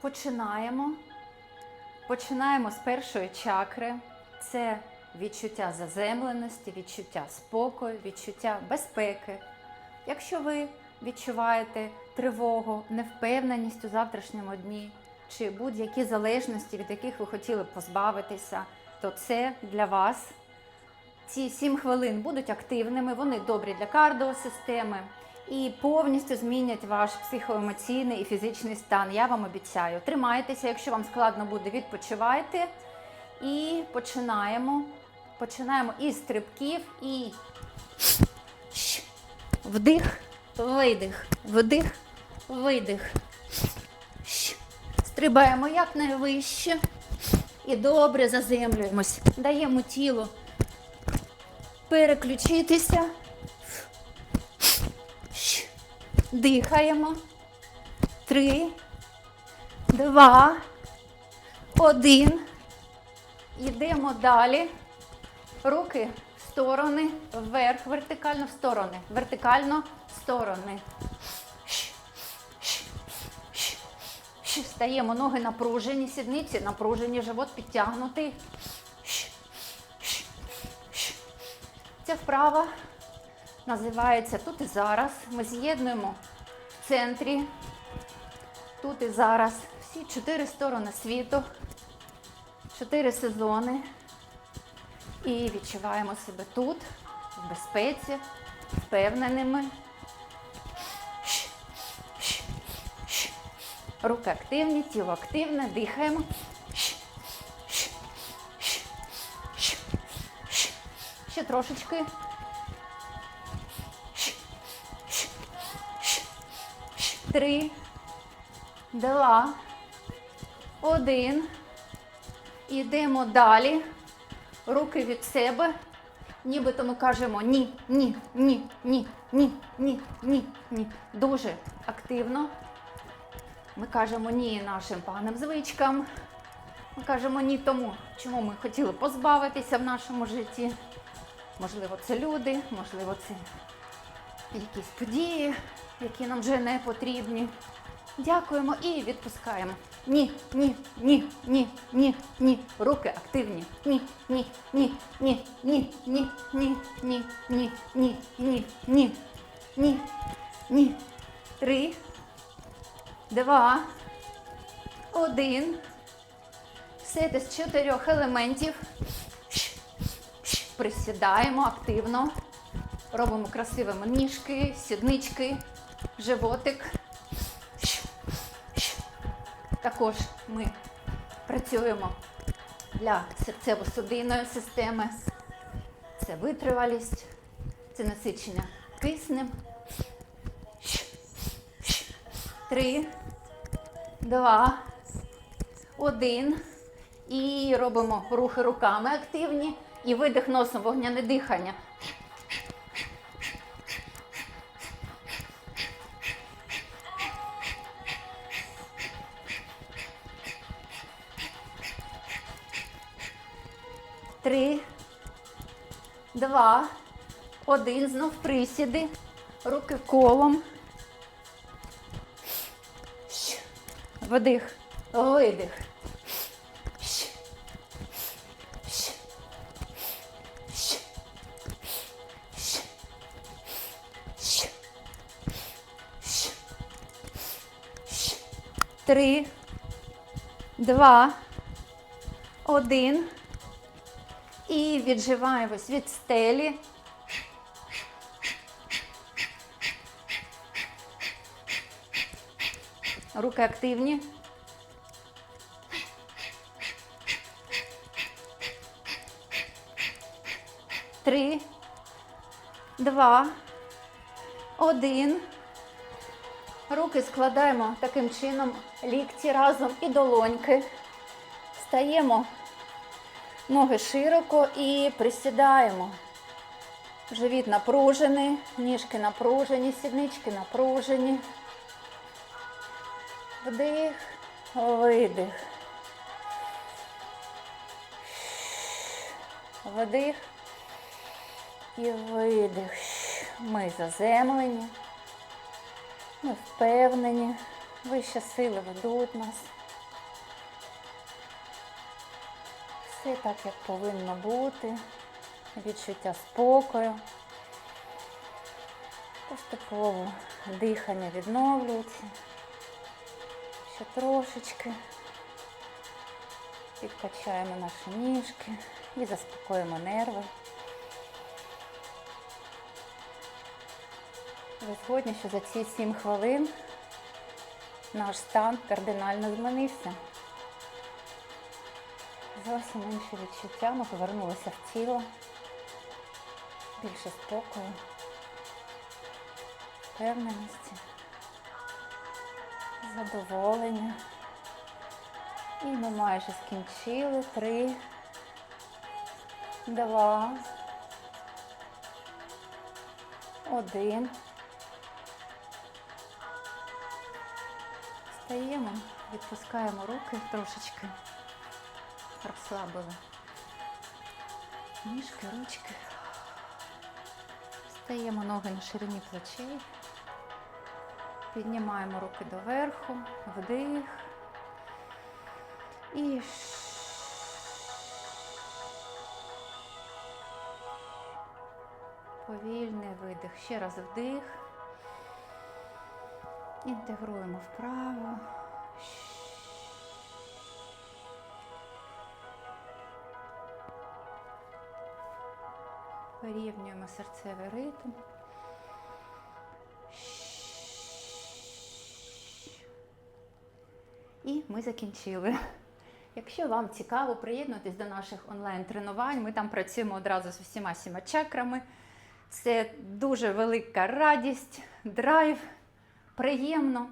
Починаємо. Починаємо з першої чакри. Це відчуття заземленості, відчуття спокою, відчуття безпеки. Якщо ви відчуваєте тривогу, невпевненість у завтрашньому дні чи будь-які залежності, від яких ви хотіли б позбавитися, то це для вас. Ці 7 хвилин будуть активними, вони добрі для кардіосистеми і повністю змінять ваш психоемоційний і фізичний стан. Я вам обіцяю. Тримайтеся, якщо вам складно буде, відпочивайте. І починаємо. Починаємо із стрибків і вдих, видих, вдих, видих. Стрибаємо якнайвище і добре заземлюємось. Даємо тілу переключитися. Дихаємо. Три, два, один. Йдемо далі. Руки в сторони, вверх, вертикально в сторони, вертикально в сторони. Стаємо ноги напружені, сідниці напружені, живот підтягнутий. Ця вправа називається тут і зараз. Ми з'єднуємо центрі, тут і зараз всі чотири сторони світу, чотири сезони. І відчуваємо себе тут, в безпеці, впевненими. Руки активні, тіло активне, дихаємо. Ще трошечки. Три, два, один. Йдемо далі. Руки від себе. Нібито ми кажемо ні, ні, ні, ні, ні, ні, ні, ні. Дуже активно. Ми кажемо ні нашим поганим звичкам. Ми кажемо ні тому, чому ми хотіли позбавитися в нашому житті. Можливо, це люди, можливо, це якісь події, які нам вже не потрібні. Дякуємо і відпускаємо. Ні, ні, ні, ні, ні, ні. Руки активні. Ні, ні, ні, ні, ні, ні, ні, ні, ні, ні, ні, ні, ні, ні. Три, два, один. Все це з чотирьох елементів. Присідаємо активно. Робимо красивими ніжки, сіднички, животик. Також ми працюємо для серцево-судинної системи. Це витривалість, це насичення киснем. Три, два, один. І робимо рухи руками активні. І видих носом, вогняне дихання. Три, два, один. Знов присіди. Руки колом. Вдих, видих. Три, два, один. І відживаємось від стелі. Руки активні. Три, два, один. Руки складаємо таким чином, лікті разом і долоньки. Стаємо Ноги широко і присідаємо. Живіт напружений, ніжки напружені, сіднички напружені. Вдих, видих. Вдих і видих. Ми заземлені, ми впевнені, вищі сили ведуть нас. Все так, як повинно бути. Відчуття спокою. Поступово дихання відновлюється. Ще трошечки. Підкачаємо наші ніжки і заспокоїмо нерви. Ви згодні, що за ці 7 хвилин наш стан кардинально змінився. Зовсім інші відчуття, ми повернулися в тіло, більше спокою, впевненості, задоволення. І ми майже скінчили. Три, два, один. Встаємо, відпускаємо руки трошечки. Розслабили. Ніжки, ручки. Стаємо ноги на ширині плечей. Піднімаємо руки доверху, вдих. І повільний видих. Ще раз вдих. Інтегруємо вправо. Порівнюємо серцевий ритм. І ми закінчили. Якщо вам цікаво, приєднуйтесь до наших онлайн-тренувань. Ми там працюємо одразу з усіма сіма чакрами. Це дуже велика радість, драйв, приємно.